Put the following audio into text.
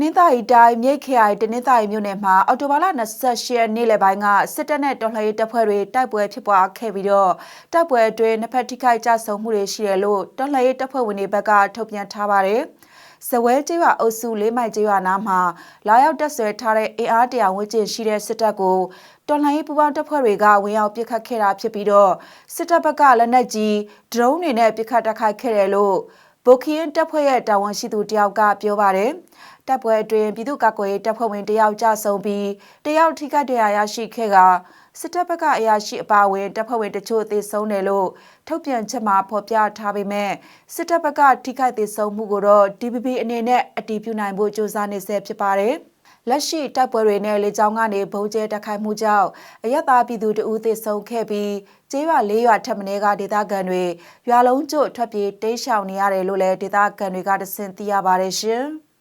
နင်္သာရီတိုင်းမြိတ်ခရိုင်တနင်္သာရီမြို့နယ်မှာအော်တိုဘာလ28ရက်နေ့လယ်ပိုင်းကစစ်တပ်နဲ့တော်လှန်ရေးတပ်ဖွဲ့တွေတိုက်ပွဲဖြစ်ပွားခဲ့ပြီးတော့တိုက်ပွဲအတွင်းနှစ်ဖက်ထိခိုက်ကြဆုံမှုတွေရှိတယ်လို့တော်လှန်ရေးတပ်ဖွဲ့ဝင်တွေဘက်ကထုတ်ပြန်ထားပါတယ်။စဝဲကျေးရွာအုပ်စုလေးမိုင်ကျေးရွာနားမှာလာရောက်တက်ဆွဲထားတဲ့အင်အားတရာဝန်းကျင်ရှိတဲ့စစ်တပ်ကိုတော်လှန်ရေးပူးပေါင်းတပ်ဖွဲ့တွေကဝင်ရောက်ပစ်ခတ်ခဲ့တာဖြစ်ပြီးတော့စစ်တပ်ဘက်ကလက်နက်ကြီးဒရုန်းတွေနဲ့ပစ်ခတ်တိုက်ခိုက်ခဲ့တယ်လို့ ဗိုလ်ခရင်တပ်ဖွဲ့ရဲ့တာဝန်ရှိသူတယောက်ကပြောပါတယ်။တပ်ပွဲအတွင်းပြည်သူ့ကာကွယ်ရေးတပ်ဖွဲ့ဝင်တယောက်ကြဆုံးပြီးတယောက်ထိခိုက်ဒဏ်ရာရရှိခဲ့ကစစ်တပ်ဘက်ကအရာရှိအပါအဝင်တပ်ဖွဲ့ဝင်တချို့သေဆုံးတယ်လို့ထုတ်ပြန်ချက်မှာဖော်ပြထားပေမဲ့စစ်တပ်ဘက်ကထိခိုက်သေဆုံးမှုကိုတော့ DPP အနေနဲ့အတည်ပြုနိုင်ဖို့ကြိုးစားနေဆဲဖြစ်ပါတယ်။ လက်ရှိတိုက်ပွဲတွေနဲ့လေကြောင်းကနေဘုံကျဲတိုက်ခိုက်မှုကြောင့်အရက်သားပြည်သူတဦးသေဆုံးခဲ့ပြီးကျေးရွာ၄ရွာထပ်မံကဒေသခံတွေရွာလုံးကျွတ်ထွက်ပြေးတိမ်းရှောင်နေရတယ်လို့လည်းဒေသခံတွေကတဆင့်သိရပါတယ်ရှင်။